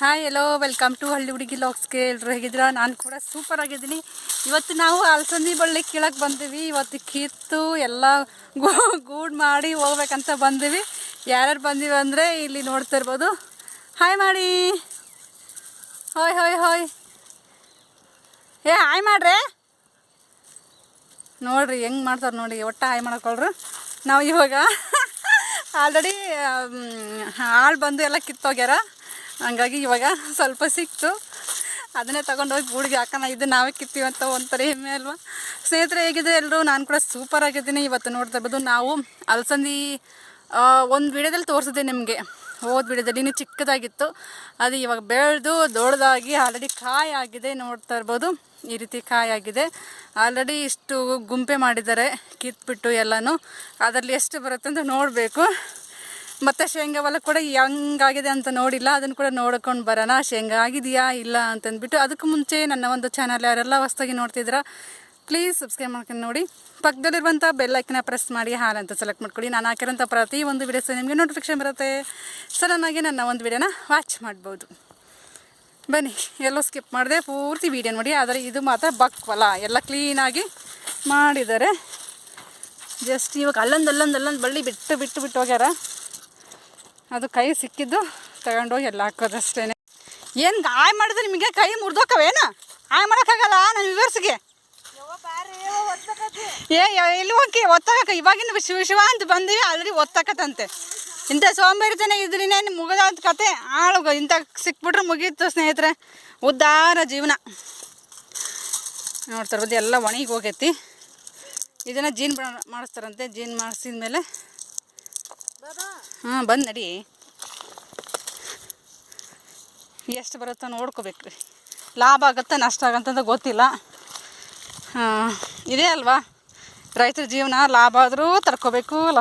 Hi yellow welcome to ಹಳ್ಳಿ ಹುಡುಗಿ ಲಾಕ್ಸ್ಗೆ ಎಲ್ಲರೂ ಹೇಗಿದ್ದೀರಾ? ನಾನು ಕೂಡ ಸೂಪರ್ ಆಗಿದ್ದೀನಿ. ಇವತ್ತು ನಾವು ಅಲಸಂದಿ ಬಳ್ಳಿ ಕೀಳಕ್ಕೆ ಬಂದೀವಿ. ಇವತ್ತು ಕಿತ್ತು ಎಲ್ಲ ಗೂಡ್ ಮಾಡಿ ಹೋಗ್ಬೇಕಂತ ಬಂದೀವಿ. ಯಾರ್ಯಾರು ಬಂದೀವಿ ಅಂದರೆ ಇಲ್ಲಿ ನೋಡ್ತಾ ಇರ್ಬೋದು. ಹಾಯ್ ಮಾಡಿ ಹೋಯ್ ಹೋಯ್ ಹೋಯ್ ಏ ಹಾಯ್ ಮಾಡ್ರಿ? ನೋಡ್ರಿ, ಹೆಂಗೆ ಮಾಡ್ತಾರೆ ನೋಡಿ, ಒಟ್ಟು ಹಾಯ್ ಮಾಡ್ಕೊಳ್ರು ನಾವು ಇವಾಗ ಆಲ್ರೆಡಿ ಆಳು ಬಂದು ಎಲ್ಲ ಕಿತ್ತೋಗ್ಯಾರ. ಹಂಗಾಗಿ ಇವಾಗ ಸ್ವಲ್ಪ ಸಿಕ್ತು. ಅದನ್ನೇ ತಗೊಂಡೋಗಿ ಗೂಡಿಗೆ ಹಾಕೋಣ. ಇದು ನಾವೇ ಕಿತ್ತೀವಿ ಅಂತ ಒಂಥರ ಹೆಮ್ಮೆ ಅಲ್ವಾ? ಸ್ನೇಹಿತರೆ ಹೇಗಿದೆ ಎಲ್ಲರೂ ನಾನು ಕೂಡ ಸೂಪರ್ ಆಗಿದ್ದೀನಿ. ಇವತ್ತು ನೋಡ್ತಾ ಇರ್ಬೋದು ನಾವು ಅಲಸಂದಿ ಒಂದು ವಿಡಿಯೋದಲ್ಲಿ ತೋರಿಸಿದೆ ನಿಮಗೆ. ಹೋದ ವಿಡಿಯೋದಲ್ಲಿ. ಇನ್ನೂ ಚಿಕ್ಕದಾಗಿತ್ತು. ಅದು ಇವಾಗ ಬೆಳೆದು ದೊಡ್ಡದಾಗಿ ಆಲ್ರೆಡಿ ಕಾಯಿ ಆಗಿದೆ ನೋಡ್ತಾ ಇರ್ಬೋದು. ಈ ರೀತಿ ಕಾಯಿ ಆಗಿದೆ. ಆಲ್ರೆಡಿ ಇಷ್ಟು ಗುಂಪೆ ಮಾಡಿದ್ದಾರೆ ಕಿತ್ಬಿಟ್ಟು ಎಲ್ಲನೂ. ಅದರಲ್ಲಿ ಎಷ್ಟು ಬರುತ್ತೆ ಅಂತ ನೋಡಬೇಕು. ಮತ್ತು ಶೇಂಗಾ ಹೊಲ ಕೂಡ ಹೆಂಗಾಗಿದೆ ಅಂತ ನೋಡಿಲ್ಲ. ಅದನ್ನು ಕೂಡ ನೋಡ್ಕೊಂಡು ಬರೋಣ. ಶೇಂಗಾ ಆಗಿದೆಯಾ ಇಲ್ಲ ಅಂತಂದ್ಬಿಟ್ಟು ಅದಕ್ಕೆ ಮುಂಚೆ ನನ್ನ ಒಂದು ಚಾನಲ್ ಯಾರೆಲ್ಲ ಹೊಸ್ದಾಗಿ ನೋಡ್ತಿದ್ದೀರಾ ಪ್ಲೀಸ್ ಸಬ್ಸ್ಕ್ರೈಬ್ ಮಾಡ್ಕೊಂಡು ನೋಡಿ. ಪಕ್ಕದಲ್ಲಿರುವಂಥ ಬೆಲ್ ಐಕನ್ನ ಪ್ರೆಸ್ ಮಾಡಿ, ಹಾಲ್ ಅಂತ ಸೆಲೆಕ್ಟ್ ಮಾಡ್ಕೊಳ್ಳಿ. ನಾನು ಹಾಕಿರೋಂಥ ಪ್ರತಿ ಒಂದು ವಿಡಿಯೋಸ್ ನಿಮಗೆ ನೋಟಿಫಿಕೇಶನ್ ಬರುತ್ತೆ. ಸಡನ್ನಾಗಿ ನನ್ನ ಒಂದು ವಿಡಿಯೋನ ವಾಚ್ ಮಾಡ್ಬೋದು. ಬನ್ನಿ, ಎಲ್ಲೋ ಸ್ಕಿಪ್ ಮಾಡಿದೆ ಪೂರ್ತಿ ವಿಡಿಯೋ ನೋಡಿ. ಆದರೆ ಇದು ಮಾತ್ರ ಬಕ್ವಲ್ಲ ಎಲ್ಲ ಕ್ಲೀನಾಗಿ ಮಾಡಿದ್ದಾರೆ. ಜಸ್ಟ್ ಇವಾಗ ಅಲ್ಲೊಂದು ಅಲ್ಲೊಂದು ಅಲ್ಲೊಂದು ಬಳ್ಳಿ ಬಿಟ್ಟು ಬಿಟ್ಟು ಬಿಟ್ಟು ಹೋಗ್ಯಾರ. ಅದು ಕೈ ಸಿಕ್ಕಿದ್ದು ತಗೊಂಡೋಗಿ ಎಲ್ಲ ಹಾಕೋದಷ್ಟೇ ಏನು ಗಾಯ ಮಾಡಿದ್ರೆ ನಿಮಗೆ ಕೈ ಮುರಿದೋಕವೇನ? ಆಯ್ ಮಾಡೋಕ್ಕಾಗಲ್ಲ ನನ್ನ ವಿವರ್ಸಿಗೆ ಏ ಇಲ್ಲಿ ಹೋಗಿ ಒತ್ತಾಕ ಇವಾಗಿನ ಶಿವ ಶಿವ ಅಂತ ಬಂದೀವಿ, ಆಲ್ರೆಡಿ ಒತ್ತಾಕತ್ತಂತೆ. ಇಂಥ ಸೋಂಬೇರಿತನ ಇದ್ರಿನೇ ಅಂತ ಕತೆ. ಆಳು ಇಂಥ ಸಿಕ್ಬಿಟ್ರೆ ಮುಗೀತು ಸ್ನೇಹಿತರೆ. ಉದ್ದಾರ ಜೀವನ. ನೋಡ್ತಾರೆ ಎಲ್ಲ ಒಣಗಿ ಹೋಗೈತಿ. ಇದನ್ನು ಜೀನ್ ಮಾಡಿಸ್ತಾರಂತೆ. ಜೀನ್ ಮಾಡಿಸಿದ ಮೇಲೆ ಹಾಂ, ಬಂದು ನಡಿ. ಎಷ್ಟು ಬರುತ್ತೋ ನೋಡ್ಕೋಬೇಕು. ರೀ ಲಾಭ ಆಗುತ್ತಾ ನಷ್ಟ ಆಗತ್ತಂತ ಗೊತ್ತಿಲ್ಲ. ಇದೇ ಅಲ್ವಾ? ರೈತರ ಜೀವನ ಲಾಭ ಆದರೂ ತಡ್ಕೋಬೇಕು, ಲ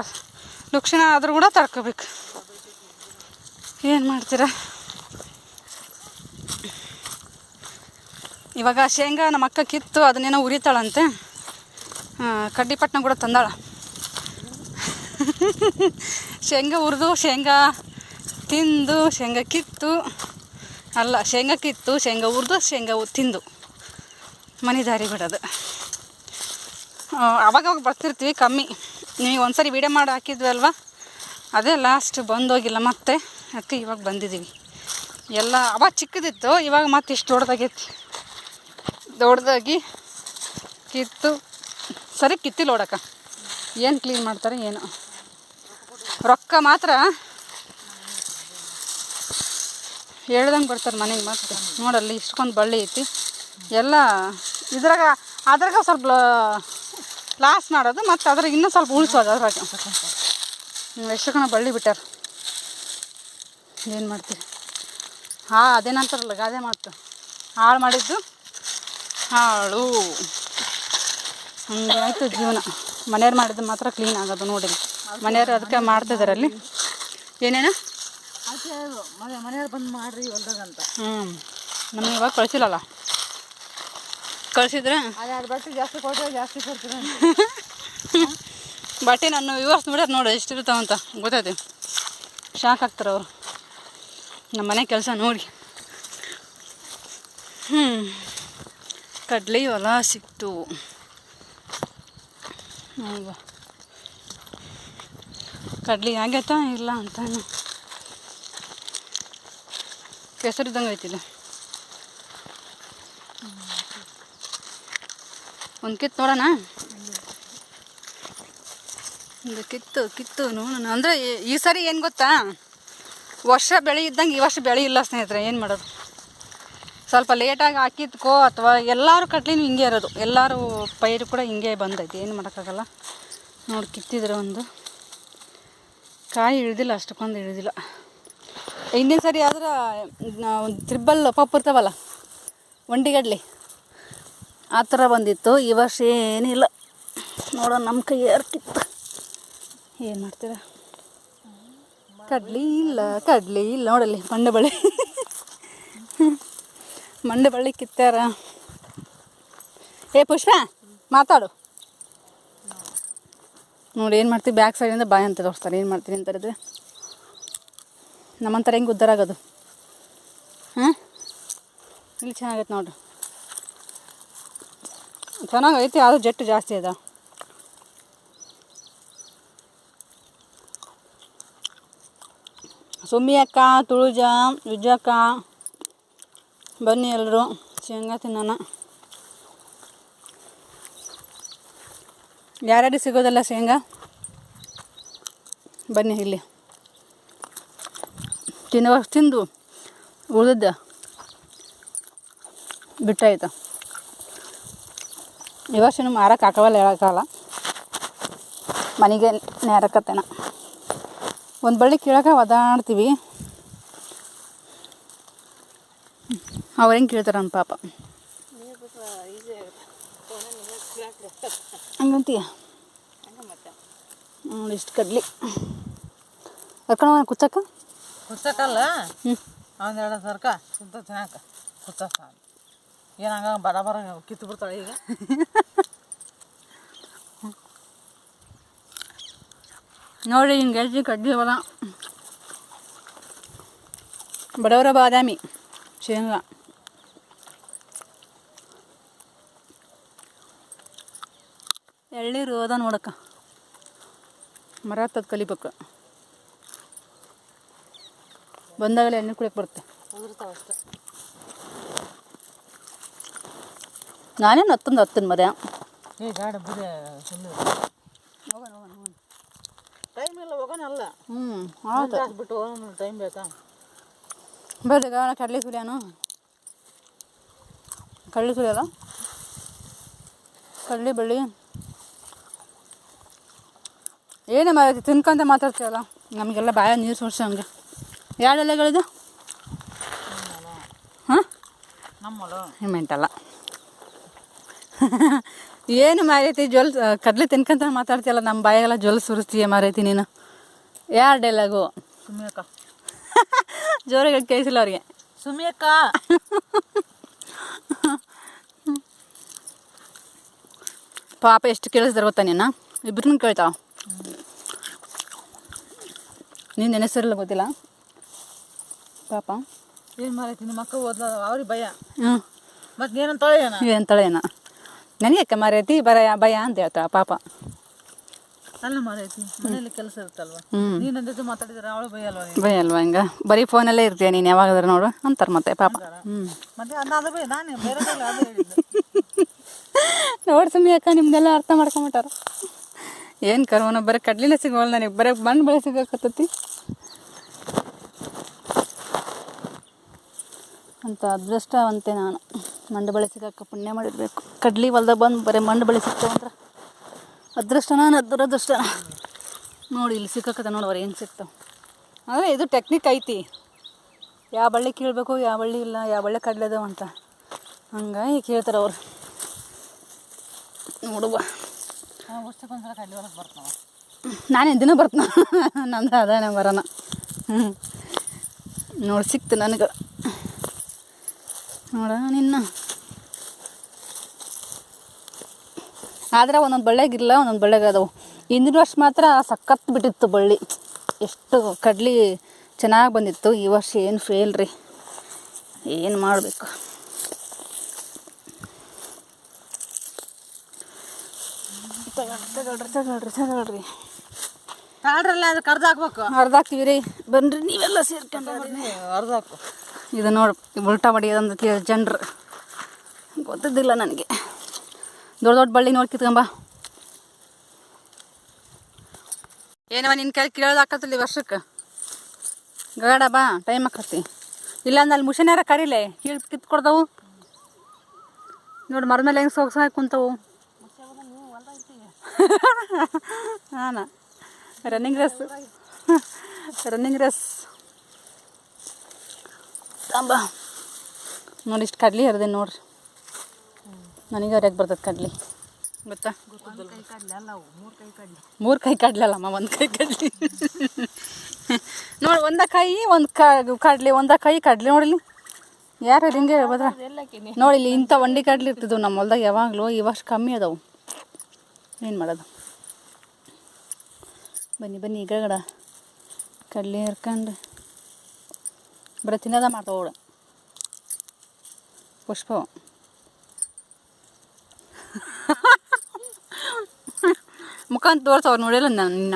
ಲಕ್ಷಣ ಆದರೂ ಕೂಡ ತಡ್ಕೋಬೇಕು. ಏನು ಮಾಡ್ತೀರಾ? ಇವಾಗ ಶೇಂಗಾ ನಮ್ಮ ಅಕ್ಕ ಕಿತ್ತು, ಅದನ್ನೇನೋ ಉರಿತಾಳಂತೆ. ಕಡ್ಡಿಪಟ್ಟನ ಕೂಡ ತಂದಾಳ. ಶೇಂಗಾ ಹುರಿದು, ಶೇಂಗಾ ತಿಂದು, ಶೇಂಗಾ ಕಿತ್ತು. ಅಲ್ಲ, ಶೇಂಗಾ ಕಿತ್ತು, ಶೇಂಗಾ ಹುರಿದು, ಶೇಂಗಾ ತಿಂದು. ಮನೆ ದಾರಿ ಬಿಡೋದು ಅವಾಗವಾಗ ಅವಾಗ ಅವಾಗ ಬರ್ತಿರ್ತೀವಿ ಕಮ್ಮಿ. ನೀವು ಒಂದ್ಸರಿ ವಿಡಿಯೋ ಮಾಡಿ ಹಾಕಿದ್ವಿ ಅಲ್ವಾ? ಅದೇ ಲಾಸ್ಟ್ ಬಂದೋಗಿಲ್ಲ ಮತ್ತೆ. ಅದಕ್ಕೆ ಇವಾಗ ಬಂದಿದ್ದೀವಿ. ಎಲ್ಲ, ಅವಾಗ ಚಿಕ್ಕದಿತ್ತು, ಇವಾಗ ಮತ್ತೆ ಇಷ್ಟು ದೊಡ್ಡದಾಗೈತಿ. ದೊಡ್ಡದಾಗಿ ಕಿತ್ತು. ಸರಿ, ಕಿತ್ತಿಲ್ಲ ನೋಡಕ್ಕ. ಏನು ಕ್ಲೀನ್ ಮಾಡ್ತಾರೆ, ಏನು? ರೊಕ್ಕ ಮಾತ್ರ ಹೇಳ್ದಂಗೆ ಬರ್ತಾರೆ ಮನೆಗೆ ಮಾತ್ರ. ನೋಡಲ್ಲಿ ಇಷ್ಟೊಂದು ಬಳ್ಳಿ ಐತಿ. ಎಲ್ಲ ಇದ್ರಾಗ, ಅದ್ರಾಗ ಸ್ವಲ್ಪ ಲಾಸ್ ಮಾಡೋದು, ಮತ್ತು ಅದ್ರಾಗ ಇನ್ನೂ ಸ್ವಲ್ಪ ಉಳಿಸೋದು ಅದ್ರಾಗ. ಎಷ್ಟೊಕ್ಕನ ಬಳ್ಳಿ ಬಿಟ್ಟಾರ? ಏನು ಮಾಡ್ತೀವಿ ಹಾಂ, ಅದೇನಂತಾರಲ್ಲ, ಗಾದೆ ಮಾತು. ಹಾಳು ಮಾಡಿದ್ದು ಹಾಳು. ಹಂಗಾಯ್ತು ಜೀವನ. ಮನೆಯವ್ರು ಮಾಡಿದ್ದು ಮಾತ್ರ ಕ್ಲೀನ್ ಆಗೋದು ನೋಡಿರಿ. ಮನೆಯವ್ರು ಅದಕ್ಕೆ ಮಾಡ್ತಿದಾರಲ್ಲಿ. ಏನೇನು? ಮನೆ ಮನೆಯವ್ರು ಬಂದು ಮಾಡ್ರಿ ಹೊಲ್ದಾಗಂತ. ಹ್ಞೂ ನಮಗೆ ಇವಾಗ ಕಳಿಸಿಲ್ಲಲ್ಲ. ಕಳಿಸಿದ್ರೆ? ಅದ್ಯಾರು ಬಟ್ಟೆ ಜಾಸ್ತಿ ಕೊಟ್ಟರೆ ಜಾಸ್ತಿ ಕೊಡ್ತೀರ ಬಟ್ಟೆ ನಾನು ವಿವರ್ಸ್ ನೋಡ್ಯಾರ ನೋಡಿ ಎಷ್ಟಿರ್ತಾವಂತ ಗೊತ್ತೈತಿ ಶಾಕ್ ಆಗ್ತಾರೆ ಅವರು. ನಮ್ಮ ಮನೆ ಕೆಲಸ ನೋಡಿ. ಹ್ಞೂ ಕಡ್ಲಿ ಹೊಲ ಸಿಕ್ತು. ಹೌದಾ ಕಡ್ಲಿ ಆಗೈತಾ ಇಲ್ಲ ಅಂತ ಕೆಸರಿದ್ದಂಗೆ ಐತಿಲ್ಲ ಒಂದು ಕಿತ್ತು ನೋಡೋಣ? ಒಂದು ಕಿತ್ತು ಕಿತ್ತು ನೋಡೋಣ. ಅಂದರೆ ಈ ಸರಿ ಏನು ಗೊತ್ತಾ? ವರ್ಷ ಬೆಳೆ ಇದ್ದಂಗೆ ಈ ವರ್ಷ ಬೆಳೆ ಇಲ್ಲ ಸ್ನೇಹಿತರೆ, ಏನು ಮಾಡೋದು? ಸ್ವಲ್ಪ ಲೇಟಾಗಿ ಹಾಕಿದ್ಕೋ ಅಥವಾ ಎಲ್ಲರೂ ಕಡ್ಲಿನೂ ಹಿಂಗೆ ಇರೋದು. ಎಲ್ಲರೂ ಪೈರು ಕೂಡ ಹಿಂಗೆ ಬಂದೈತಿ, ಏನು ಮಾಡೋಕ್ಕಾಗಲ್ಲ. ನೋಡಿ, ಕಿತ್ತಿದ್ರೆ ಒಂದು. ಕಾಯಿ ಇಳಿದಿಲ್ಲ, ಅಷ್ಟಕ್ಕೊಂದು ಇಳಿದಿಲ್ಲ. ಹಿಂದಿನ ಸರಿ ಆದ್ರೆ ತ್ರಿಬ್ಬಲ್ ಪಪ್ಪು ಇರ್ತಾವಲ್ಲ ಒಂಟಿಗಡ್ಲಿ ಆ ಥರ ಬಂದಿತ್ತು. ಈ ವರ್ಷ ಏನಿಲ್ಲ. ನೋಡೋ ನಮ್ಮ ಕೈ ಏರ್ಕಿತ್ತು ಕಿತ್ತ ಏನು ಮಾಡ್ತೀರ? ಕಡ್ಲಿ ಇಲ್ಲ ಕಡ್ಲಿ ಇಲ್ಲ. ನೋಡಲ್ಲಿ ಮಂಡೆ ಬಳ್ಳಿ ಮಂಡೆ ಬಳ್ಳಿ ಕಿತ್ತಾರ. ಏ ಪುಷ್ಪ, ಮಾತಾಡು. ನೋಡಿ, ಏನು ಮಾಡ್ತೀವಿ? ಬ್ಯಾಕ್ ಸೈಡಿಂದ ಬಾಯಿ ಅಂತ ತೋರಿಸ್ತಾರೆ. ಏನು ಮಾಡ್ತೀನಿ ಅಂತಂದ್ರೆ ನಮ್ಮಂತಾರೆ ಹೆಂಗೆ ಉದ್ದಾರ ಆಗೋದು? ಹಾಂ? ಇಲ್ಲಿ ಚೆನ್ನಾಗೈತೆ ನೋಡ್ರಿ. ಚೆನ್ನಾಗೈತಿ, ಆದರೂ ಜೆಟ್ಟು ಜಾಸ್ತಿ ಅದ. ಸುಮ್ಮಿ ಅಕ್ಕ, ತುಳುಜ, ವಿಜಯಕ್ಕ, ಬನ್ನಿ ಎಲ್ಲರೂ ಶೇಂಗಾ ತಿನ್ನೋಣ. ಯಾರ್ಯಾರಿಗೆ ಸಿಗೋದಲ್ಲ ಶೇಂಗಾ? ಬನ್ನಿ ಇಲ್ಲಿ. ತಿನ್ನುವ ತಿಂದು ಉಳಿದ ಬಿಟ್ಟಾಯ್ತು. ಈ ವರ್ಷ ಮಾರಕ್ಕೆ ಹಾಕವಲ್ಲ ಹೇಳೋಕ್ಕಲ್ಲ ಮನೆಗೆ ನೇರಕತ್ತೇನ. ಒಂದು ಬಳ್ಳಿ ಕೀಳಕ್ಕೆ ಒದಾಡ್ತೀವಿ. ಅವ್ರು ಹೆಂಗೆ ನಮ್ಮ ಪಾಪ. ಹಂಗಂತೀಯ ನೋಡಿ ಇಷ್ಟು ಕಡ್ಲಿ. ಕರ್ಕೊಂಡು ಕುಚ್ಚಕ್ಕ? ಕುಚ್ಚಕ್ಕಲ್ಲ? ಹ್ಞೂ ಒಂದೆರಡು ಸರ್ಕ. ಸುತ್ತ ತಿನ್ನಾಕ. ಕುಚ್ಚ ಏನು ಹಂಗ ಬರ ಬರ ಕಿತ್ತು ಬಿಡ್ತಾಳೆ ಈಗ? ನೋಡಿ ಹಿಂಗೆ ಗೆಜ್ಜಿ ಕಡ್ಲಿ ಹೊಲ. ಬಡವರ ಬಾದಾಮಿ ಶೇಂಗಾ. ಎಳ್ಳೀರು ಅದ ನೋಡಕ್ಕ. ಮರ ಹತ್ತದ ಕಲಿಬೇಕು. ಬಂದಾಗಲೇ ಎಣ್ಣೆ ಕುಡಿಯಕ್ಕೆ ಬರುತ್ತೆ. ನಾನೇನು ಹತ್ತೊಂದು ಹತ್ತನ ಮರ ಟೈಮ್ ಇಲ್ಲ ಹೋಗೋಣಲ್ಲ ಹ್ಞೂ ಹೌದು ತಾಸು ಬಿಟ್ಟು ಹೋಗೋಣ ಟೈಮ್ ಬೇಕಾ? ಬರ್ರಿ ಗಾಳ ಕಡಲೆ ಸುಲಿಯಾನು ಕಡಲೆ ಸುಲಿಯಲ್ಲ ಕಡಲೆ ಬೆಳ್ಳಿ. ಏನೇ ಮಾರೈತಿ ತಿನ್ಕೊಂತ ಮಾತಾಡ್ತೀವಲ್ಲ? ನಮಗೆಲ್ಲ ಬಾಯ ನೀರು ಸೋರ್ಸ ಹಂಗೆ. ಎರಡು ಎಲೆಗಳಿದು? ಹಾಂ? ನಮ್ಮಳು. ಮೆಂಟಲ್ಲ ಏನು ಮಾರೈತಿ ಜ್ವಲ್ ಕಡಲೆ ತಿನ್ಕೊಂತ ಮಾತಾಡ್ತೀಯಲ್ಲ ನಮ್ಮ ಬಾಯಾಗೆಲ್ಲ ಜ್ವಲ್ ಸುರಿಸ್ತೀಯ ಮಾರೈತಿ ನೀನು? ಎರಡು ಎಲೆಗು? ಸುಮಿಯಕ್ಕ. ಜೋರಾಗಿ ಕೇಳಿಸಿಲ್ಲ ಅವ್ರಿಗೆ. ಸುಮಿಯಕ್ಕ. ಪಾಪ ಎಷ್ಟು ಕೇಳಿಸ್ದಾರ ಗೊತ್ತಾ ನೀನು ಇಬ್ರನ್ನ ಕೇಳ್ತಾವ. ನೀನು ನೆನೆಸಿರಲ್ಲ ಗೊತ್ತಿಲ್ಲ? ಪಾಪ. ಏನು ಮಾಡೈತಿ ನಿಮ್ಮ ಮಕ್ಕಳು ಓದ್ಲ ಅವ್ರಿಗೆ ಭಯ. ಮತ್ತೆ ಏನಂತಾಳೆ ಏನ ಏನು ತೊಳೆಯೋಣ ನನಗೆ ಮಾರೈತಿ? ಬರ ಭಯ ಅಂತ ಹೇಳ್ತಾಳ ಪಾಪ. ಅಲ್ಲ ಮಾರೈತಿ ಮನೇಲಿ ಕೆಲಸ ಇರುತ್ತಲ್ವ? ನೀನ್ ಜೊತೆ ಮಾತಾಡಿದ್ರೆ ಅವಳು ಭಯ ಅಲ್ವಾ ಭಯ ಅಲ್ವಾ ಹಿಂಗ? ಬರೀ ಫೋನಲ್ಲೇ ಇರ್ತೀಯ ನೀನು ಯಾವಾಗಾದ್ರೆ ನೋಡು ಅಂತಾರೆ ಮತ್ತೆ ಪಾಪ. ಹ್ಞೂ ಮತ್ತೆ ಅನ್ನ ಅದು ಭಯ ನಾನು ಬೇರೆ ಅದು ಹೇಳಿದ್ದು ನೋಡಿ ಸುಮ್ಮನೆ ಅಕ್ಕ ನಿಮ್ದೆಲ್ಲ ಅರ್ಥ ಮಾಡ್ಕೊಂಬಿಟ್ಟಾರ. ಏನು ಕರೋನ ಬರೀ ಕಡ್ಲಿನ ಸಿಗೋಲ್ಲ ನನಗೆ, ಬರೀ ಮಣ್ಣು ಬೆಳೆ ಸಿಗಾಕತ್ತೈತಿ ಅಂತ ಅದೃಷ್ಟವಂತೆ ನಾನು. ಮಂಡು ಬೆಳೆ ಸಿಗಾಕ ಪುಣ್ಯ ಮಾಡಿರಬೇಕು. ಕಡ್ಲಿ ಹೊಲ್ದಾಗ ಬಂದು ಬರೀ ಮಣ್ಣು ಬೆಳೆ ಸಿಗ್ತಾವಂದ್ರೆ ಅದೃಷ್ಟ ನಾನು ನೋಡಿ, ಇಲ್ಲಿ ನೋಡಿ ನೋಡುವರೆ ಏನು ಸಿಗ್ತಾವೆ. ಅಂದರೆ ಇದು ಟೆಕ್ನಿಕ್ ಐತಿ. ಯಾವ ಬಳ್ಳಿ ಕೀಳ್ಬೇಕು, ಯಾವ ಬಳ್ಳಿ ಇಲ್ಲ, ಯಾವ ಬಳ್ಳಿ ಕಡ್ಲೆ ಅದಾವಂತ ಹಂಗಾಗಿ ಕೇಳ್ತಾರೆ ಅವ್ರು. ನೋಡುವ. ನಾನೇನು ದಿನ ಬರ್ತಾನ? ನಂದು ಅದೇ ಬರೋಣ ಹ್ಞೂ ನೋಡಿ, ಸಿಕ್ತು ನನಗೆ. ನೋಡ ನಿನ್ನ. ಆದ್ರೆ ಒಂದೊಂದು ಬಳ್ಳಿಯಾಗಿಲ್ಲ ಒಂದೊಂದು ಬಳ್ಳಿಯಾಗ ಅದಾವು. ಹಿಂದಿನ ವರ್ಷ ಮಾತ್ರ ಸಖತ್ ಬಿಟ್ಟಿತ್ತು ಬಳ್ಳಿ. ಎಷ್ಟು ಕಡ್ಲಿ ಚೆನ್ನಾಗಿ ಬಂದಿತ್ತು. ಈ ವರ್ಷ ಏನು ಫೇಲ್ ರೀ? ಏನು ಮಾಡಬೇಕು? ತಗೊಳ್ರಿ ತಗೊಳ್ರಿ ತಗೊಳ್ರಿ. ತಾಳ್ರಲ್ಲ ಅದು ಕರ್ದು ಹಾಕ್ಬೇಕು ಅರ್ಧ ಹಾಕ್ತೀವಿ ರೀ ಬನ್ರಿ ನೀವೆಲ್ಲ ಸೇರ್ಕೊಂಡು ಅರ್ಧ ಹಾಕು ಇದು ನೋಡಿ ಉಲ್ಟಾ ಹೊಡಿಯೋದಂತ ಜನರು. ಗೊತ್ತಿದ್ದಿಲ್ಲ ನನಗೆ. ದೊಡ್ಡ ದೊಡ್ಡ ಬಳ್ಳಿ ನೋಡಿ ಕಿತ್ಕೊಂಬ ಏನವ ನಿನ್ನ ಕೈ ಕೇಳೋದು ಹಾಕತ್ತಿಲ್ಲ ವರ್ಷಕ್ಕೆ ಗಾಡ ಬಾ ಟೈಮ್ ಹಾಕತ್ತಿ ಇಲ್ಲ ಅಂದ್ರೆ ಅಲ್ಲಿ ಮುಷನ್ಯಾರ ಕರೀಲೆ ಕೀಳು ಕಿತ್ಕೊಡ್ದವು. ನೋಡಿ ಮರ ಮೇಲೆ ಹೆಂಗೆ ಸೋಗ್ಸಾಗಿ ಕುಂತವು. ಹಾನ ರನ್ನಿಂಗ್ ರೇಸ್ ರನ್ನಿಂಗ್ ರೇಸ್ ಸಾಂಬ. ನೋಡಿ ಇಷ್ಟು ಕಡ್ಲಿ ಹರಿದೆ ನೋಡ್ರಿ. ನನಗೆ ಹರಿಯಕ್ಕೆ ಬರ್ತದೆ ಕಡ್ಲಿ? ಗೊತ್ತಾ? ಮೂರು ಕೈ ಕಡ್ಲಿ ಕಡ್ಲಲ್ಲಮ್ಮ ಒಂದು ಕೈ ಕಡ್ಲಿ. ನೋಡಿ ಒಂದ ಕೈ ಒಂದು ಕಡ್ಲಿ ಒಂದ ಕೈ ಕಡ್ಲಿ ನೋಡಲಿ ಯಾರು ಹಿಂಗೆ ಹೇಳ್ಬೋದ್ರ? ನೋಡಿ ಇಲ್ಲಿ ಇಂಥ ಒಂಡಿ ಕಡ್ಲಿ ಇರ್ತಿದ್ವು ನಮ್ಮ ಹೊಲ್ದಾಗ ಯಾವಾಗಲೂ ಈ ವರ್ಷ ಕಮ್ಮಿ ಅದಾವು. ಏನು ಮಾಡೋದು? ಬನ್ನಿ ಬನ್ನಿ ಈಗ ಗಡ ಕಡಲೆ ಹರ್ಕೊಂಡು. ಬರೀ ತಿನ್ನೋದ ಮಾಡ್ತಾವ ಅವಳು. ಪುಷ್ಪ. ಮುಖಾಂತ ತೋರ್ಸವ್ರು ತೋರ್ಸು ನೋಡಿಲ್ಲ ನಾನು ನಿನ್ನ.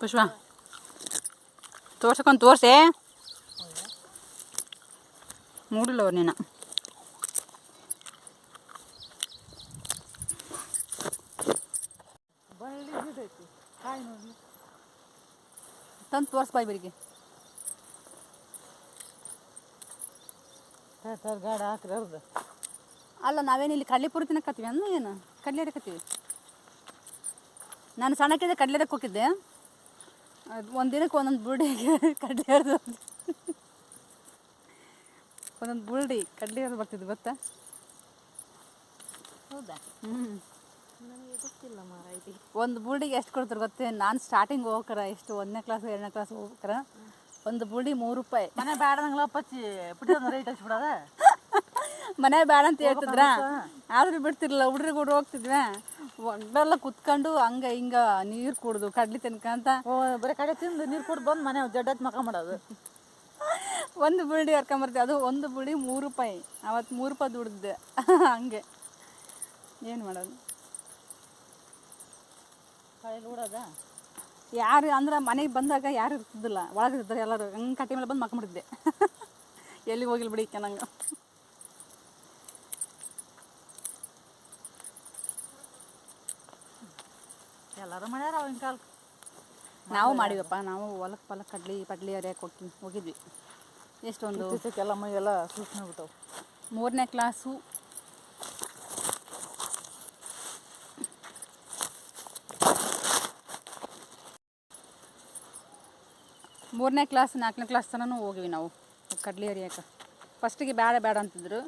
ಪುಷ್ಪ. ತೋರ್ಸಕೊಂಡು ತೋರಿಸೆ. ನೋಡಿಲ್ಲ ಅವ್ರು ನಿನ್ನ ಬಳ್ಳಿ ಬಿದ್ದೈತಿ ಕಾಯಿ ನೋಡಿ ತಂದು ತೋರ್ಸ್ ಬಾಯ್ ಬರಿಗೆ ಟ್ರ್ಯಾಕ್ಟರ್ ಗಾಡಿ ಹಾಕ್ರಿ ಅವ್ರದ್ದು ಅಲ್ಲ ನಾವೇನು ಇಲ್ಲಿ ಕಡಲೆ ಪೂರ್ತಿ ತಿನ್ನಕತ್ತೀವಿ ಅನ್ನ ಏನು? ಕಡಲೆ ಹರಕತ್ತೀವಿ ನಾನು ಸಣ್ಣಕ್ಕಿದ್ದೆ ಕಡಲೆ ಹರಕ್ಕೆ ಹೋಗಿದ್ದೆ. ಅದು ಒಂದು ದಿನಕ್ಕೆ ಒಂದೊಂದು ಬುಲ್ಡಿಗೆ ಕಡಲೆ ಹರಿದು ಒಂದೊಂದು ಬುಲ್ಡಿ ಕಡಲೆ ಹರಿದು ಬರ್ತಿದ್ದು ಗೊತ್ತಾ? ಹೌದಾ? ಹ್ಞೂ ನನಗೆ ಗೊತ್ತಿಲ್ಲ ಮಾರಾಯ್ತಿ. ಒಂದು ಬುಲ್ಡಿಗೆ ಎಷ್ಟು ಕೊಡ್ತಾರೆ ಗೊತ್ತೇ? ನಾನು ಸ್ಟಾರ್ಟಿಂಗ್ ಹೋಗ್ಕರ ಎಷ್ಟು ಒಂದನೇ ಕ್ಲಾಸ್ ಎರಡನೇ ಕ್ಲಾಸ್ ಹೋಗ್ಕರ ಒಂದು ಬುಲ್ಡಿ ಮೂರು ರೂಪಾಯಿ. ಮನೆ ಬ್ಯಾಡಂಗ್ಲ ಪಚ್ಚಿ ಪುಟ್ಟಿದ ರೇಟ್ ಹಚ್ಬಿಡೋದ ಮನೆ ಬೇಡ ಅಂತ ಹೇಳ್ತಿದ್ರ? ಆದ್ರೂ ಬಿಡ್ತಿರ್ಲಿಲ್ಲ ಹುಡ್ರಿಗೆ ಹುಡ್ರು ಹೋಗ್ತಿದ್ವಿ. ಒಡ್ಡೆಲ್ಲ ಕುತ್ಕೊಂಡು ಹಂಗ ಹಿಂಗ ನೀರು ಕುಡ್ದು ಕಡ್ಲಿ ತಿನ್ಕಂತ ಓ ಬರೀ ಕಡೆ ತಿಂದು ನೀರು ಕುಡ್ದು ಬಂದು ಮನೆ ಜಡ್ಡತ್ ಮಕ ಮಾಡೋದು. ಒಂದು ಬುಲ್ಡಿ ಹರ್ಕೊಂಬರ್ತೀವಿ ಅದು ಒಂದು ಬುಳ್ಳಿ ಮೂರು ರೂಪಾಯಿ. ಅವತ್ತು ಮೂರು ರೂಪಾಯಿ ದುಡ್ದೆ. ಹಂಗೆ. ಏನು ಮಾಡೋದು? ಯಾರು ಅಂದ್ರೆ ಮನೆಗೆ ಬಂದಾಗ ಯಾರು ಇರ್ತಿದ್ದಿಲ್ಲ. ಒಳಗೆ ಇರ್ತಾರೆ ಎಲ್ಲರೂ. ಹಂಗೆ ಕಟ್ಟಿ ಮೇಲೆ ಬಂದು ಮಕ್ಕೊಂಬಿಟ್ಟಿದ್ದೆ ಎಲ್ಲಿ ಹೋಗಿಲ್ಲ ಬಿಡಿ ನಂಗೆ. ಎಲ್ಲರೂ ಮಾಡ್ಯಾರ ಅವಾಗಿನ ಕಾಲ ನಾವು ಮಾಡಿವಪ್ಪ. ನಾವು ಹೊಲಕ್ಕೆ ಪಲಕ್ ಕಡ್ಲಿ ಪಡ್ಲಿ ಅರಿಯಕ್ಕೆ ಹೋಗಿ ಹೋಗಿದ್ವಿ. ಎಷ್ಟೊಂದು? ಇತ್ತೀಚೆಗೆಲ್ಲ ಮೈಯೆಲ್ಲ ಸೂಕ್ಷ್ಮ ಬಿಟ್ಟವು ಮೂರನೇ ಕ್ಲಾಸು. ಮೂರನೇ ಕ್ಲಾಸ್ ನಾಲ್ಕನೇ ಕ್ಲಾಸ್ ತನೂ ಹೋಗಿವಿ ನಾವು, ಕಡ್ಲಿ ಹರಿಯಕ್ಕೆ ಫಸ್ಟಿಗೆ ಬೇಡ ಬೇಡ ಅಂತಿದ್ರು.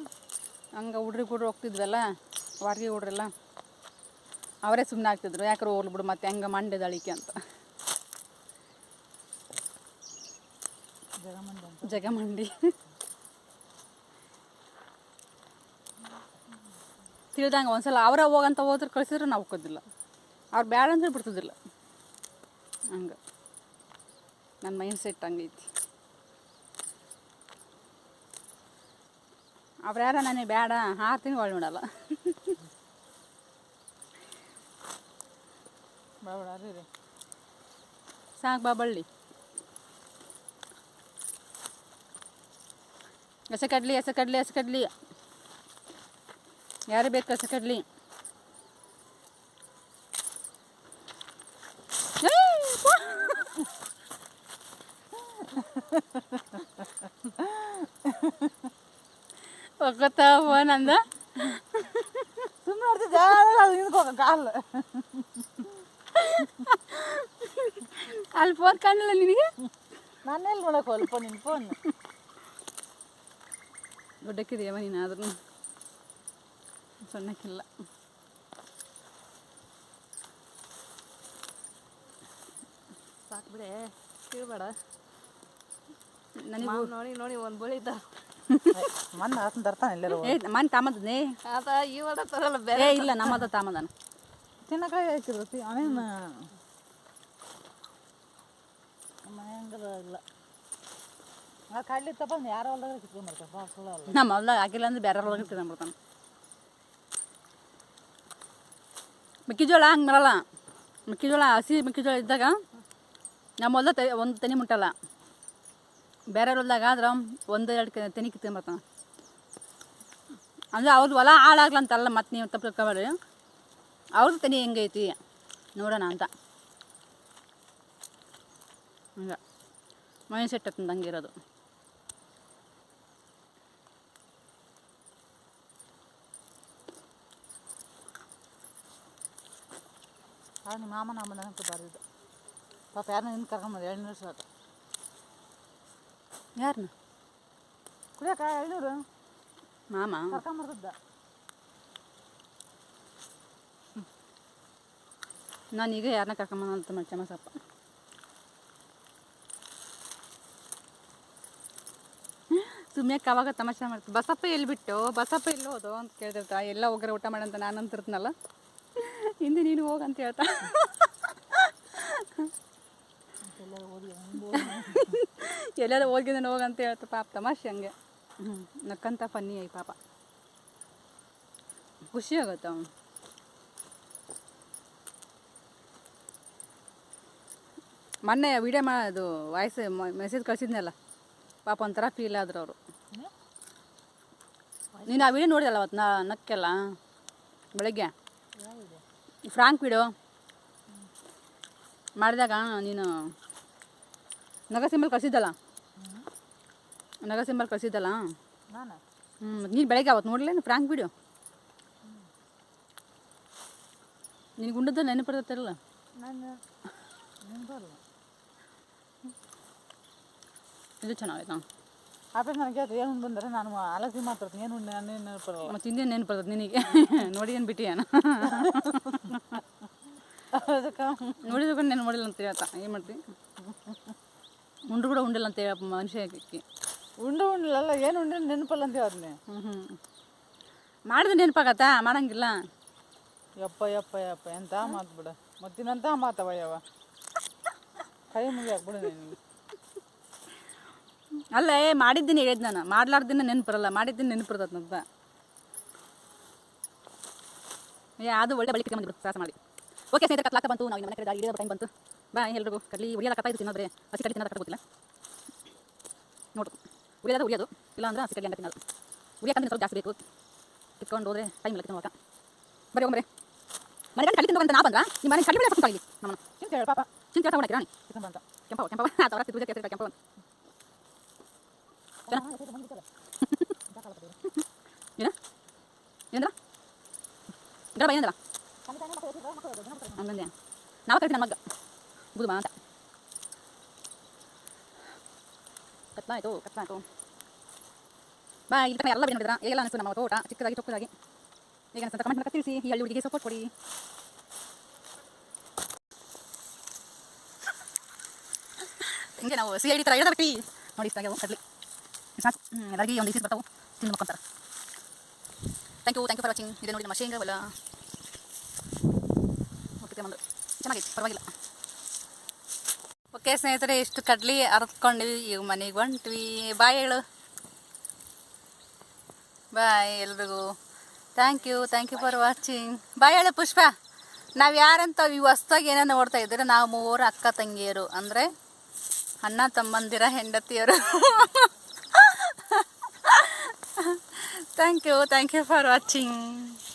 ಹಂಗೆ ಹುಡ್ರಿಗೆ ಹುಡ್ರು ಹೋಗ್ತಿದ್ವಲ್ಲ, ವಾರ್ಗಿ ಹುಡ್ರೆಲ್ಲ. ಅವರೇ ಸುಮ್ಮನೆ ಆಗ್ತಿದ್ರು ಯಾಕಂದ್ರೆ ಹೋಗ್ಲಿ ಬಿಡು, ಮತ್ತೆ ಹೆಂಗೆ ಮಂಡೆ ದಳಿಕೆ ಅಂತ. ಜಗಮಂಡಿ. ತಿಳಿದಂಗೆ ಒಂದ್ಸಲ ಅವರೇ ಹೋಗಂತ ಹೋದ್ರೆ ಕಳಿಸಿದ್ರೆ, ನಾವು ಹೋಗೋದಿಲ್ಲ. ಅವ್ರು ಬೇಡ ಅಂದ್ರೆ ಬಿಡ್ತಿದ್ದಿಲ್ಲ. ಹಂಗೆ. ನನ್ನ ಮೈಂಡ್ ಸೆಟ್ ಹಂಗೈತಿ. ಅವ್ರು ಯಾರ ನನಗೆ ಬೇಡ ಆರು ತಿಂಗಳು ಒಳ್ಳೆ ನೋಡಲ್ಲ. ಬಾವಡ ರೀ. ಸಾಕು ಬಾ ಬಳ್ಳಿ. ಹೆಸ ಕಡ್ಲಿ ಹೆಸ ಕಡ್ಲಿ ಹೆಸ ಕಡ್ಲಿ ಯಾರು ಬೇಕು ಹೆಸ ಕಡ್ಲಿ ಒಕ್ಕತ್ತ ಫೋನ್ ಅಂದ ಸುಮ್ಮನೆ ಇರ್ತಿದ್ದೆ ಅದು ಹಿಂದ್ಕೋಗ ಕಾಲು. ಅಲ್ಲಿ ಫೋನ್ ಕಾಣಲಿಲ್ಲ ನಿನಗೆ? ನಾನೆಲ್ಲಿ ನೋಡಕ್ಕೆ ಹೋಲ್ಪ ನಿನ್ನ ಫೋನ್ ದೊಡ್ಡಕ್ಕಿದೆಯವ ನೀನು ಆದ್ರೂ. ಸಣ್ಣಕ್ಕಿಲ್ಲ. ಸಾಕು ಬಿಡೆ ಕೇಳಬೇಡ. ನನಗೆ ನೋಡಿ ನೋಡಿ ಒಂದು ಬಳಿ ಮಣ್ಣು ಹಾಸನ್ ತರ್ತಾನೆ ಎಲ್ಲರೂ ಏ ಮನ್ ತಾಮದನೇ ಅದ ಇವಡ ತರಲ್ಲ ಏ ಇಲ್ಲ ನಮ್ಮದ ತಾಮದನ. ತಿನ್ನಕಾಯಿ ಹಾಕಿರ್ತಿ ಅವೇನು ಮನೆಯಂಗದ ಇಲ್ಲ. ಆ ಕಡ್ಲಿ ತಪ್ಪ ಯಾರೋ ಹೊಲ್ದಾಗ ಕಿತ್ಕೊಂಡ್ಬರ್ತಾರೆ ಬಾ ಸುಳ್ಳು ಅಲ್ಲ. ನಮ್ಮ ಹೊಲ್ದಾಗ ಹಾಕಿಲ್ಲ ಅಂದ್ರೆ ಬೇರೆ ಹೊಲ್ದಾಗ ತಿಂದ್ಬಿಡ್ತಾನೆ ಮೆಕ್ಕೆಜೋಳ ಹಂಗೆ ಬರಲ್ಲ ಮೆಕ್ಕೆಜೋಳ ಹಸಿ ಮೆಕ್ಕೆಜೋಳ ಇದ್ದಾಗ ನಮ್ಮ ಹೊಲ್ದ ತೆ ಒಂದು ತೆನೆ ಮುಟ್ಟಲ್ಲ. ಬೇರೆ ಹೊಲ್ದಾಗ ಆದ್ರೆ ಒಂದು ಎರಡು ಕೆ- ತೆನಿ ಕಿತ್ಕೊಂಡ್ಬರ್ತಾನೆ ಅಂದ್ರೆ ಅವ್ರದ್ದು ಹೊಲ ಹಾಳಾಗ್ಲಂತಲ್ಲ ಮತ್ತೆ ನೀವು ತಪ್ಪು ತಿಳ್ಕೊಬೇಡ್ರಿ. ಅವ್ರದ್ದು ತೆನಿ ಹೆಂಗೈತಿ ನೋಡೋಣ ಅಂತ. ಹಂಗೆ. ಮೈಂಡ್ ಸೆಟ್ ಆಗ್ತದೆ ಹಂಗೆ ಇರೋದು. ಆ ನಿಮ್ಮ ಮಾಮ ನಮ್ಮ ಮನೆಗೆ ಬರ್ದಿದ್ದು ಪಾಪ ಯಾರನ್ನ ಹಿಂದೆ ಕರ್ಕೊಂಬಂದು ಎರಡು ವರ್ಷ ಆಯ್ತು ಯಾರನ್ನ ಕುಡಿಯಕ ಎಳ್ನೀರು ಮಾಮ? ಕರ್ಕೊಂಬರ್ತಿದ್ದ ನಾನು ಈಗ ಯಾರನ್ನ ಕರ್ಕೊಂಬಂದ ಅಂತ ಮಾಡಿ ಚಮಸಪ್ಪ ಸುಮ್ಮನೆ ಅವಾಗ ತಮಾಷೆ ಮಾಡ್ತೀವಿ ಬಸಪ್ಪ ಎಲ್ಲಿ ಬಿಟ್ಟು? ಬಸಪ್ಪ ಎಲ್ಲಿ ಹೋದು ಅಂತ ಕೇಳ್ತಿರ್ತಾ ಎಲ್ಲ ಹೋಗ್ರೆ ಊಟ ಮಾಡಂತ ನಾನು ಅಂತಿರ್ತೀನಲ್ಲ ಹಿಂದೆ ನೀನು ಹೋಗಂತ ಅಂತ ಹೇಳ್ತಾ. ಎಲ್ಲರೂ ಹೋಗಿದ್ದಾನೆ ಹೋಗಂತ ಹೇಳ್ತಾ ಪಾಪ ತಮಾಷೆ ಹಂಗೆ. ಹ್ಞೂ ನಕ್ಕಂತ ಫನ್ನಿ ಐ ಪಾಪ. ಖುಷಿ ಆಗುತ್ತೆ ಅವನು. ಮೊನ್ನೆ ವಿಡಿಯೋ ಮಾಡೋದು ವಾಯ್ಸ್ ಮೆಸೇಜ್ ಕಳಿಸಿದ್ನಲ್ಲ ಪಾಪ ಒಂಥರ ಫೀಲ್ ಆದ್ರು ಅವರು. ನೀನು ಆ ವಿಡಿಯೋ ನೋಡಿದಲ್ಲ ಅವತ್ತು ನಾ ನಕ್ಕೆಲ್ಲ? ಬೆಳಗ್ಗೆ? ಫ್ರಾಂಕ್ ವಿಡಿಯೋ ಮಾಡಿದಾಗ ನೀನು ನಗ ಸಿಂಬಲ್ ಕಳಿಸಿದ್ದಲ್ಲ? ನಗ ಸಿಂಬಲ್ ಕಳಿಸಿದ್ದಲ್ಲ? ನಾನು? ಹ್ಞೂ ನೀನು ಬೆಳಗ್ಗೆ ಅವತ್ತು ನೋಡಲೇನು ಫ್ರಾಂಕ್ ಬಿಡು ನಿನಗೆ ಉಂಡದ ನೆನಪು ನಾನು ನಿಂಬಲ್ಲ ಇದು ಚೆನ್ನಾಗೈತಾ ಆಪರೇಷನ್ ನನಗೆ ಅದು ಏನು ಬಂದರೆ ನಾನು ಆಲೋಚನೆ ಮಾತಾಡ್ತೀನಿ ಏನು ಉಂಡೆ ನಾನು ನೆನಪರಲ್ಲ ಮತ್ತು ಇನ್ನೇನು ನೆನಪಿರ್ತದೆ ನಿನಗೆ? ನೋಡಿ ಏನು ಬಿಟ್ಟಿಯಾನ ನೋಡಿದ ನೆನಪು ಮಾಡಿಲ್ಲ ಅಂತ ಹೇಳ್ತಾ. ಏನು ಮಾಡ್ತಿ? ಉಂಡ್ರು ಕೂಡ ಉಂಡಿಲ್ಲ ಅಂತ ಹೇಳಪ್ಪ ಮನುಷ್ಯ ಆಕಿ ಉಂಡು ಉಂಡ್ಲಲ್ಲ ಏನು ಉಂಡೆ ನೆನಪಲ್ಲ ಅಂತ ಹೇಳ್ತೀನಿ ಹ್ಞೂ ಹ್ಞೂ ಮಾಡಿದ್ರೆ ನೆನಪಾಗತ್ತಾ ಮಾಡಂಗಿಲ್ಲ ಯಪ್ಪ ಯಪ್ಪ ಯಪ್ಪ ಎಂತ ಮಾತು ಬಿಡ ಮತ್ತಿನಂತ ಮಾತವ ಯಾವ ಕೈ ಮುಗಿಯಾಕ ಬಿಡು ನಿನಗೆ ಅಲ್ಲ ಏ ಮಾಡಿದ್ದೀನಿ ಹೇಳಿದ್ ನಾನು ಮಾಡ್ಲಾರ್ದಿನ ನೆನಪಿರಲ್ಲ ಮಾಡಿದ್ದೀನಿ ನೆನಪಿರ್ತದೆ ಅಂತ ಏ ಅದು ಒಳ್ಳೆ ಬಳಿ ಬಂದಿದ್ರು ಸಾಹಸ ಮಾಡಿ ಓಕೆ ಸ್ನೇಹಿತರೆ ಕತ್ಲಾಕ ಬಂತು ನಾವು ಮನೆ ಕಡೆ ಗಾಡಿ ಹಿಡಿದ ಟೈಮ್ ಬಂತು ಬಾ ಎಲ್ರಿಗೂ ಕಡ್ಲಿ ಕತ್ತಾ ಇದ್ದು ತಿನ್ನೋದ್ರೆ ಹಸಿ ಕಡ್ಲಿ ತಿನ್ನೋದು ಗೊತ್ತಿಲ್ಲ ನೋಡು. ಉಳಿಯೋದು ಉಳಿಯೋದು ಇಲ್ಲ ಅಂದ್ರೆ ಹಸಿ ಕಡ್ಲಿ ಹಂಗೆ ತಿನ್ನೋದು. ಉರಿಯಕ್ಕಂದ್ರೆ ಸ್ವಲ್ಪ ಜಾಸ್ತಿ ಬೇಕು. ಕಿತ್ಕೊಂಡು ಹೋದ್ರೆ ಟೈಮ್ ಇಲ್ಲ ತಿನ್ನೋವಾಗ. ಬರೀ ಒಮ್ಮೆ ಮನೆ ಕಡ್ಲಿ ತಿನ್ನೋಕಂತ ನಾ ಬಂದ್ರ ನಿಮ್ಮ ಮನೆ ಕಡ್ಲಿ ಬೆಳೆ ಇಲ್ಲಿ ನಮ್ಮನ್ನ. ಚಿಂತೆ ಹೇಳ ಪಾಪ. ಚಿಂತೆ ತಗೊಂಡು ರಾಣಿ ಚಿಕನ್ ಬಂತ ಕೆಂಪವ ಕೆಂಪವ ಅವರ ತಿರುಗಿ ಕೆಂಪವ ಕೆಂಪವ ಏನ? ಏನಂದ್ರ? ಗಡ ಬೈನಂದ್ರ ಹಂಗಂದೆ ನಾವು ಕರಿತೀನಿ ನನ್ನ ಮಗ. ಬುದು ಆಯ್ತು ಅಂತ ಕತ್ಲಾಯ್ತು ಕತ್ಲಾಯ್ತು ಬಾ ಇಲ್ಲಿ ತನಕ ಎಲ್ಲ ಬರೀ ಹೇಗೆಲ್ಲ ಅನಿಸ್ತು ನಮ್ಮ ತೋಟ ಚಿಕ್ಕದಾಗಿ ಚೊಕ್ಕದಾಗಿ ಈಗ ಅನಿಸ್ತಂತ ಕಮೆಂಟ್ ಮಾಡಿ ತಿಳಿಸಿ ಈ ಹಳ್ಳಿ ಹುಡುಗಿಗೆ ಸಪೋರ್ಟ್ ಕೊಡಿ ಹಿಂಗೆ ನಾವು ಸಿ ಐ ಡಿ ಥರ ಹೇಳ್ದಬೇಕು ನೋಡಿ ಇಷ್ಟ ಆಗ್ಯಾವು ಕಡ್ಲಿ ಸಾಕು ಎಲ್ಲರಿಗೆ ಒಂದು ಇಸಿಸ್ ಬರ್ತಾವೆ ತಿಂದು ಮಕ್ಕೊಂತಾರೆ thank you thank you for watching ಇದೆ ನೋಡಿ ನಮ್ಮ ಶೇಂಗಾ ಹೊಲ ಓಕೆ ಬಂದು ಚೆನ್ನಾಗೈತೆ ಪರವಾಗಿಲ್ಲ ಓಕೆ ಸ್ನೇಹಿತರೆ, ಇಷ್ಟು ಕಡ್ಲಿ ಅರ್ತ್ಕೊಂಡ್ವಿ ಈಗ ಮನೆಗೆ ಹೊಂಟ್ವಿ. ಬಾಯ್ ಹೇಳು. ಬಾಯ್ ಎಲ್ರಿಗೂ. Thank you thank you for watching bye ಹೇಳು ಪುಷ್ಪ. ನಾವು ಯಾರಂತ ಈ ಹೊಸ್ದಾಗಿ ಏನೋ ನೋಡ್ತಾ ಇದ್ದರೆ? ನಾವು ಮೂವರು ಅಕ್ಕ ತಂಗಿಯರು. ಅಂದರೆ ಅಣ್ಣ, ತಮ್ಮಂದಿರ, ಹೆಂಡತಿಯರು. Thank you thank you for watching